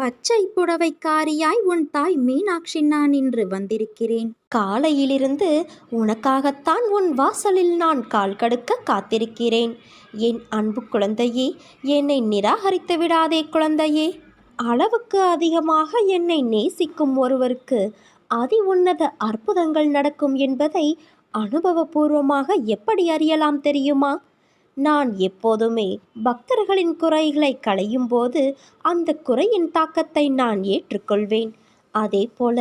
பச்சை புடவைக்காரியாய் உன் தாய் மீனாட்சி நான் இன்று வந்திருக்கிறேன். காலையிலிருந்து உனக்காகத்தான் உன் வாசலில் நான் கால் கடுக்க காத்திருக்கிறேன். என் அன்பு குழந்தையே என்னை நிராகரித்து விடாதே குழந்தையே. அளவுக்கு அதிகமாக என்னை நேசிக்கும் ஒருவருக்கு அதி உன்னத அற்புதங்கள் நடக்கும் என்பதை அனுபவபூர்வமாக எப்படி அறியலாம் தெரியுமா? நான் எப்போதுமே பக்தர்களின் குறைகளை களையும் போது அந்த குறையின் தாக்கத்தை நான் ஏற்றுக்கொள்வேன். அதே போல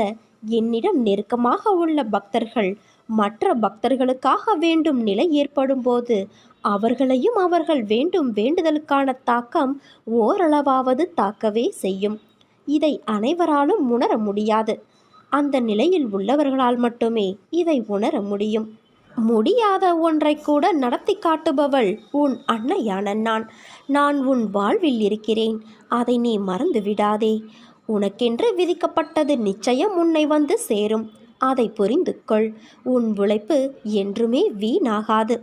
என்னிடம் நெருக்கமாக உள்ள பக்தர்கள் மற்ற பக்தர்களுக்காக வேண்டும் நிலை ஏற்படும் போது அவர்களையும் அவர்கள் வேண்டும் வேண்டுதலுக்கான தாக்கம் ஓரளவாவது தாக்கவே செய்யும். இதை அனைவராலும் உணர முடியாது. அந்த நிலையில் உள்ளவர்களால் மட்டுமே இதை உணர முடியும். முடியாத ஒன்றை கூட நடத்தி காட்டுபவள் உன் அன்னையான நான். நான் உன் வாழ்வில் இருக்கிறேன். அதை நீ மறந்து விடாதே. உனக்கென்று விதிக்கப்பட்டது நிச்சயம் உன்னை வந்து சேரும். அதை புரிந்து கொள். உன் உழைப்பு என்றுமே வீணாகாது.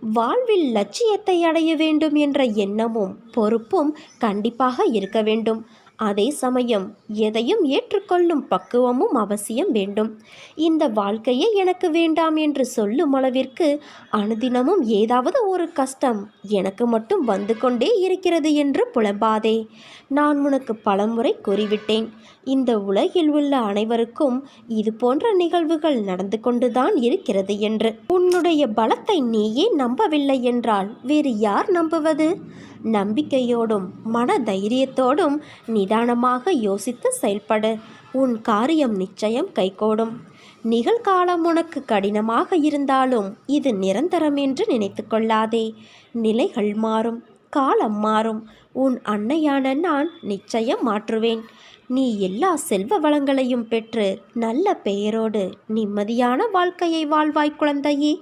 வாழ்வில் லட்சியத்தை அடைய வேண்டும் என்ற எண்ணமும் பொறுப்பும் கண்டிப்பாக இருக்க வேண்டும். அதே சமயம் எதையும் ஏற்றுக்கொள்ளும் பக்குவமும் அவசியம் வேண்டும். இந்த வாழ்க்கையே எனக்கு வேண்டாம் என்று சொல்லும் அளவிற்கு அனுதினமும் ஏதாவது ஒரு கஷ்டம் எனக்கு மட்டும் வந்து கொண்டே இருக்கிறது என்று புலம்பாதே. நான் உனக்கு பலமுறை கூறிவிட்டேன். இந்த உலகில் உள்ள அனைவருக்கும் இது போன்ற நிகழ்வுகள் நடந்து கொண்டுதான் இருக்கிறது என்று. உன்னுடைய பலத்தை நீயே நம்பவில்லை என்றால் வேறு யார் நம்புவது? நம்பிக்கையோடும் மன தைரியத்தோடும் நிதானமாக யோசித்து செயல்படு. உன் காரியம் நிச்சயம் கைகூடும். நிகழ்காலம் உனக்கு கடினமாக இருந்தாலும் இது நிரந்தரம் என்று நினைத்து கொள்ளாதே. நிலைகள் மாறும் காலம் மாறும். உன் அன்னையான நான் நிச்சயம் மாற்றுவேன். நீ எல்லா செல்வ வளங்களையும் பெற்று நல்ல பெயரோடு நிம்மதியான வாழ்க்கையை வாழ்வாய் குழந்தையே.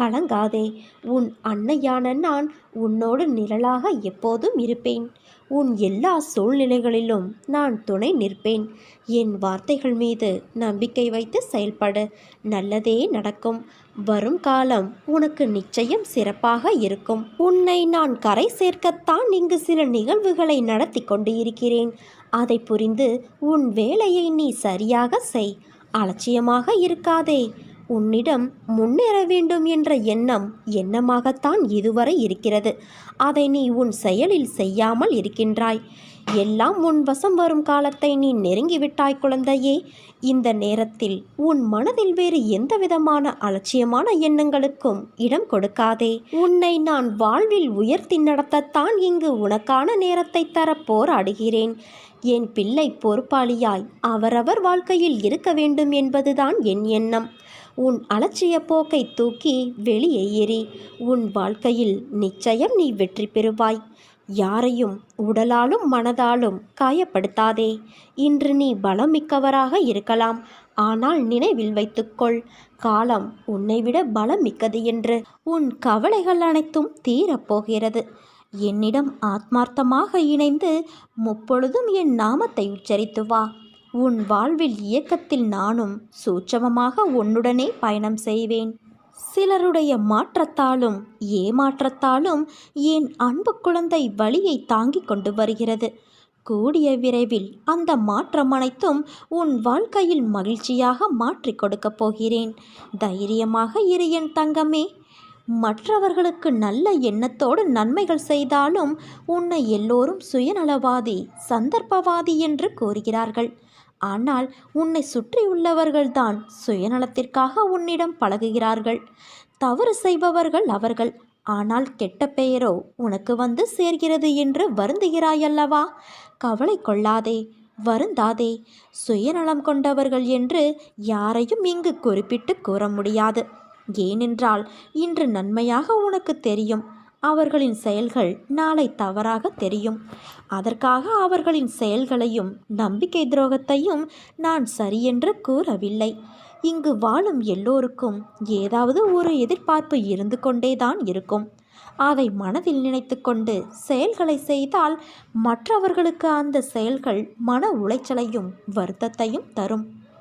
கலங்காதே. உன் அன்னையான நான் உன்னோடு நிழலாக எப்போதும் இருப்பேன். உன் எல்லா சூழ்நிலைகளிலும் நான் துணை நிற்பேன். என் வார்த்தைகள் மீது நம்பிக்கை வைத்து செயல்படு. நல்லதே நடக்கும். வரும் காலம் உனக்கு நிச்சயம் சிறப்பாக இருக்கும். உன்னை நான் கரை சேர்க்கத்தான் இங்கு சில நிகழ்வுகளை நடத்தி கொண்டு இருக்கிறேன் அதை புரிந்து உன் வேலையை நீ சரியாக செய். அலட்சியமாக இருக்காதே. உன்னிடம் முன்னேற வேண்டும் என்ற எண்ணம் எண்ணமாகத்தான் இதுவரை இருக்கிறது. அதை நீ உன் செயலில் செய்யாமல் இருக்கின்றாய். எல்லாம் உன் வசம் வரும் காலத்தை நீ நெருங்கிவிட்டாய் குழந்தையே. இந்த நேரத்தில் உன் மனதில் வேறு எந்த விதமான அலட்சியமான எண்ணங்களுக்கும் இடம் கொடுக்காதே. உன்னை நான் வாழ்வில் உயர்த்தி நடத்தத்தான் இங்கு உனக்கான நேரத்தை தர போராடுகிறேன். என் பிள்ளை பொறுப்பாளியாய் அவரவர் வாழ்க்கையில் இருக்க வேண்டும் என்பதுதான் என் எண்ணம். உன் அலட்சிய போக்கை தூக்கி வெளியே எறி உன் வாழ்க்கையில் நிச்சயம் நீ வெற்றி பெறுவாய். யாரையும் உடலாலும் மனதாலும் காயப்படுத்தாதே. இன்று நீ பலம் மிக்கவராக இருக்கலாம். ஆனால் நினைவில் வைத்துக்கொள் காலம் உன்னை விட பலம் மிக்கது என்று உன் கவலைகள் அனைத்தும் தீரப்போகிறது என்னிடம் ஆத்மார்த்தமாக இணைந்து முப்பொழுதும் என் நாமத்தை உச்சரித்து வா. உன் வாழ்வில் இயக்கத்தில் நானும் சூட்சமமாக உன்னுடனே பயணம் செய்வேன். சிலருடைய மாற்றத்தாலும் ஏமாற்றத்தாலும் என் அன்பு குழந்தை வழியை தாங்கிக் கொண்டு வருகிறது. கூடிய விரைவில் அந்த மாற்றம் அனைத்தும் உன் வாழ்க்கையில் மகிழ்ச்சியாக மாற்றிக் கொடுக்கப் போகிறேன். தைரியமாக இரு என் தங்கமே. மற்றவர்களுக்கு நல்ல எண்ணத்தோடு நன்மைகள் செய்தாலும் உன்னை எல்லோரும் சுயநலவாதி சந்தர்ப்பவாதி என்று கூறுகிறார்கள். ஆனால் உன்னை சுற்றியுள்ளவர்கள்தான் சுயநலத்திற்காக உன்னிடம் பழகுகிறார்கள். தவறு செய்பவர்கள் அவர்கள். ஆனால் கெட்ட பெயரோ உனக்கு வந்து சேர்கிறது என்று வருந்துகிறாயல்லவா? கவலை கொள்ளாதே வருந்தாதே. சுயநலம் கொண்டவர்கள் என்று யாரையும் இங்கு குறிப்பிட்டு கூற முடியாது. ஏனென்றால் இன்று நன்மையாக உனக்கு தெரியும். அவர்களின் செயல்கள் நாளை தவறாக தெரியும். அதற்காக அவர்களின் செயல்களையும் நம்பிக்கை துரோகத்தையும் நான் சரியென்று கூறவில்லை. இங்கு வாழும் எல்லோருக்கும் ஏதாவது ஒரு எதிர்பார்ப்பு இருந்து கொண்டேதான் இருக்கும். அதை மனதில் நினைத்து கொண்டு செயல்களை செய்தால் மற்றவர்களுக்கு அந்த செயல்கள் மன உளைச்சலையும் வருத்தத்தையும் தரும்.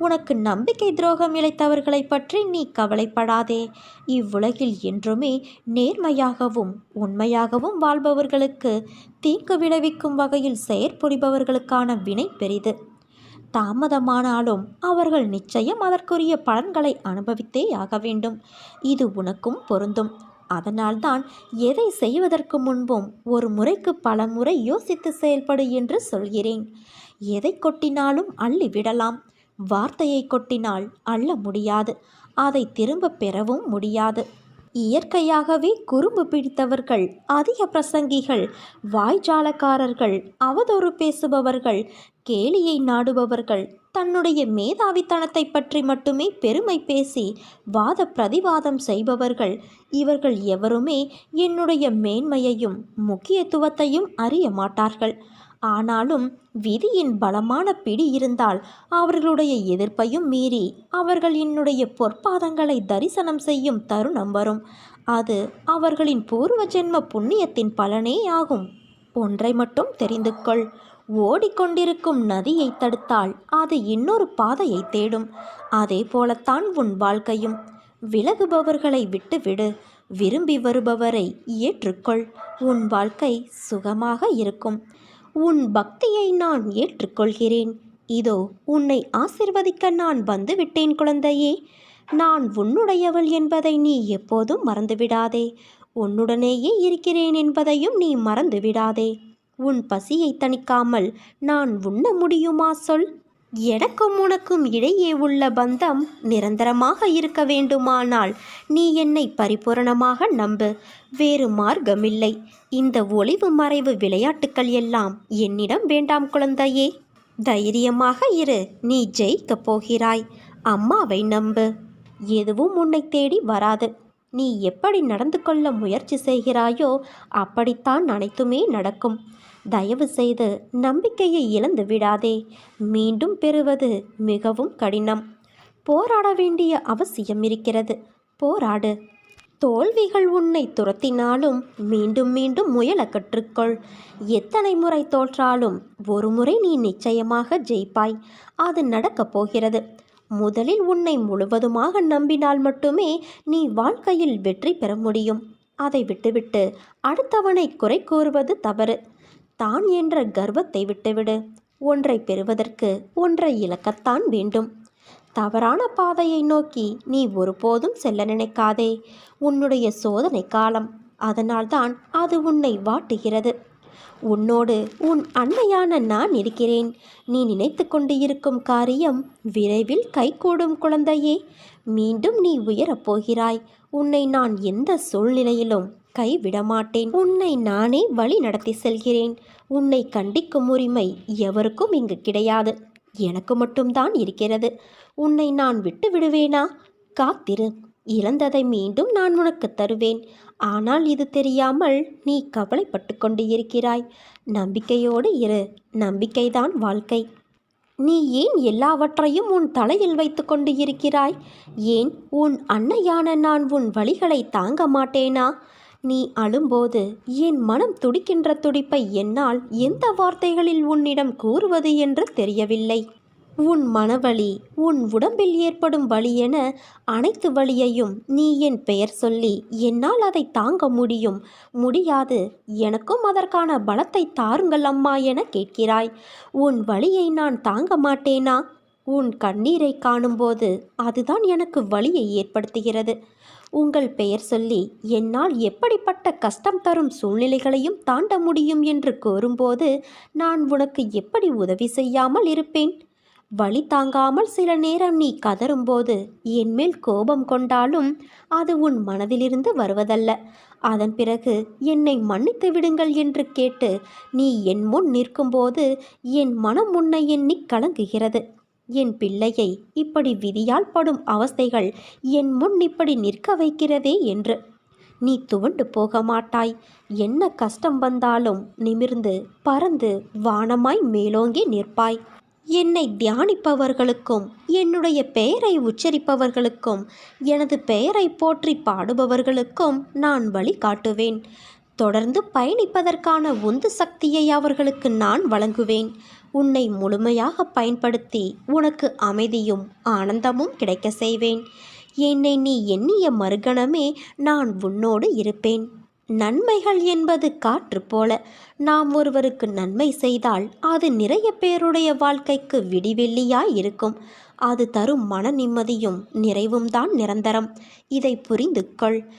உனக்கு நம்பிக்கை துரோகம் இழைத்தவர்களை பற்றி நீ கவலைப்படாதே. இவ்வுலகில் என்றுமே நேர்மையாகவும் உண்மையாகவும் வாழ்பவர்களுக்கு தீங்கு விளைவிக்கும் வகையில் செயற்புரிபவர்களுக்கான வினை பெரிது. தாமதமானாலும் அவர்கள் நிச்சயம் அதற்குரிய பலன்களை அனுபவித்தே ஆக வேண்டும். இது உனக்கும் பொருந்தும். அதனால்தான் எதை செய்வதற்கு முன்பும் ஒரு முறைக்கு பல முறை யோசித்து செயல்படு என்று சொல்கிறேன். எதை கொட்டினாலும் அள்ளிவிடலாம். வார்த்தையை கொட்டினால் அள்ள முடியாது. அதை திரும்ப பெறவும் முடியாது. இயற்கையாகவே குறும்பு பிடித்தவர்கள் அதிக பிரசங்கிகள் வாய்ஜாலக்காரர்கள் அவதூறு பேசுபவர்கள் கேலியை நாடுபவர்கள் தன்னுடைய மேதாவித்தனத்தை பற்றி மட்டுமே பெருமை பேசி வாத பிரதிவாதம் செய்பவர்கள் இவர்கள் எவருமே என்னுடைய மேன்மையையும் முக்கியத்துவத்தையும் அறிய மாட்டார்கள். ஆனாலும் விதியின் பலமான பிடி இருந்தால் அவர்களுடைய எதிர்ப்பையும் மீறி அவர்கள் என்னுடைய பொற்பாதங்களை தரிசனம் செய்யும் தருணம் வரும். அது அவர்களின் பூர்வ ஜென்ம புண்ணியத்தின் பலனே ஆகும். ஒன்றை மட்டும் தெரிந்து கொள். ஓடிக்கொண்டிருக்கும் நதியை தடுத்தால் அது இன்னொரு பாதையை தேடும். அதே போலத்தான் உன் வாழ்க்கையும். விலகுபவர்களை விட்டுவிடு. விரும்பி வருபவரை ஏற்றுக்கொள். உன் வாழ்க்கை சுகமாக இருக்கும். உன் பக்தியை நான் ஏற்றுக்கொள்கிறேன். இதோ உன்னை ஆசிர்வதிக்க நான் வந்துவிட்டேன் குழந்தையே. நான் உன்னுடையவள் என்பதை நீ எப்போதும் மறந்துவிடாதே. உன்னுடனேயே இருக்கிறேன் என்பதையும் நீ மறந்துவிடாதே. உன் பசியை தணிக்காமல் நான் உண்ண முடியுமா சொல். எனக்கும் உனக்கும் இடையே உள்ள பந்தம் நிரந்தரமாக இருக்க வேண்டுமானால் நீ என்னை பரிபூரணமாக நம்பு. வேறு மார்க்கமில்லை. இந்த ஒளிவு மறைவு விளையாட்டுக்கள் எல்லாம் என்னிடம் வேண்டாம் குழந்தையே. தைரியமாக இரு. நீ ஜெயிக்கப் போகிறாய். அம்மாவை நம்பு. எதுவும் உன்னை தேடி வராது. நீ எப்படி நடந்து கொள்ள முயற்சி செய்கிறாயோ அப்படித்தான் அனைத்துமே நடக்கும். தயவு செய்து நம்பிக்கையை இழந்து விடாதே. மீண்டும் பெறுவது மிகவும் கடினம். போராட வேண்டிய அவசியம் இருக்கிறது. போராடு. தோல்விகள் உன்னை துரத்தினாலும் மீண்டும் மீண்டும் முயல கற்றுக்கொள். எத்தனை முறை தோற்றாலும் ஒரு முறை நீ நிச்சயமாக ஜெயிப்பாய். அது நடக்கப் போகிறது. முதலில் உன்னை முழுவதுமாக நம்பினால் மட்டுமே நீ வாழ்க்கையில் வெற்றி பெற முடியும். அதை விட்டுவிட்டு அடுத்தவனை குறை கூறுவது தவறு. தான் என்ற கர்வத்தை விட்டுவிடு. ஒன்றை பெறுவதற்கு ஒன்றை இழக்கத்தான் வேண்டும். தவறான பாதையை நோக்கி நீ ஒருபோதும் செல்ல நினைக்காதே. உன்னுடைய சோதனை காலம். அதனால்தான் அது உன்னை வாட்டுகிறது. உன்னோடு உன் அன்னையான நான் இருக்கிறேன். நீ நினைத்து கொண்டு இருக்கும் காரியம் விரைவில் கைகூடும் குழந்தையே. மீண்டும் நீ உயரப் போகிறாய். உன்னை நான் எந்த சூழ்நிலையிலும் கைவிடமாட்டேன். உன்னை நானே வழி நடத்தி செல்கிறேன். உன்னை கண்டிக்கும் உரிமை எவருக்கும் இங்கு கிடையாது. எனக்கு மட்டும்தான் இருக்கிறது. உன்னை நான் விட்டு விடுவேனா? காத்திரு. இழந்ததை மீண்டும் நான் உனக்கு தருவேன். ஆனால் இது தெரியாமல் நீ கவலைப்பட்டு கொண்டு இருக்கிறாய். நம்பிக்கையோடு இரு. நம்பிக்கைதான் வாழ்க்கை. நீ ஏன் எல்லாவற்றையும் உன் தலையில் வைத்து கொண்டு இருக்கிறாய்? ஏன் உன் அன்னையான நான் உன் வழிகளை தாங்க மாட்டேனா? நீ அழும்போது என் மனம் துடிக்கின்ற துடிப்பை என்னால் எந்த வார்த்தைகளில் உன்னிடம் கூறுவது என்று தெரியவில்லை. உன் மனவலி உன் உடம்பில் ஏற்படும் வழி என அனைத்து வழியையும் நீ என் பெயர் சொல்லி என்னால் அதை தாங்க முடியும். முடியாது. எனக்கும் அதற்கான பலத்தை தாருங்கள் அம்மா என கேட்கிறாய். உன் வழியை நான் தாங்க மாட்டேனா? உன் கண்ணீரை காணும்போது அதுதான் எனக்கு வலியை ஏற்படுத்துகிறது. உங்கள் பெயர் சொல்லி என்னால் எப்படிப்பட்ட கஷ்டம் தரும் சூழ்நிலைகளையும் தாண்ட முடியும் என்று கூறும்போது நான் உனக்கு எப்படி உதவி செய்யாமல் இருப்பேன்? வழி தாங்காமல் சில நேரம் நீ கதறும்போது என்மேல் கோபம் கொண்டாலும் அது உன் மனதிலிருந்து வருவதல்ல. அதன் பிறகு என்னை மன்னித்து விடுங்கள் என்று கேட்டு நீ என் முன் நிற்கும்போது என் மனம் உன்னை எண்ணி கலங்குகிறது. என் பிள்ளையை இப்படி விதியால் படும் அவஸ்தைகள் என் முன் இப்படி நிற்க வைக்கிறதே என்று. நீ துவண்டு போக மாட்டாய். என்ன கஷ்டம் வந்தாலும் நிமிர்ந்து பறந்து வானமாய் மேலோங்கி நிற்பாய். என்னை தியானிப்பவர்களுக்கும் என்னுடைய பெயரை உச்சரிப்பவர்களுக்கும் எனது பெயரை போற்றி பாடுபவர்களுக்கும் நான் வழி காட்டுவேன். தொடர்ந்து பயணிப்பதற்கான உந்து சக்தியை அவர்களுக்கு நான் வழங்குவேன். உன்னை முழுமையாக பயன்படுத்தி உனக்கு அமைதியும் ஆனந்தமும் கிடைக்க செய்வேன். என்னை நீ எண்ணிய மறுகணமே நான் உன்னோடு இருப்பேன். நன்மைகள் என்பது காற்று போல. நாம் ஒருவருக்கு நன்மை செய்தால் அது நிறைய பேருடைய வாழ்க்கைக்கு விடிவெள்ளியாய் இருக்கும். அது தரும் மன நிம்மதியும் நிறைவும் தான் நிரந்தரம். இதை புரிந்து கொள்.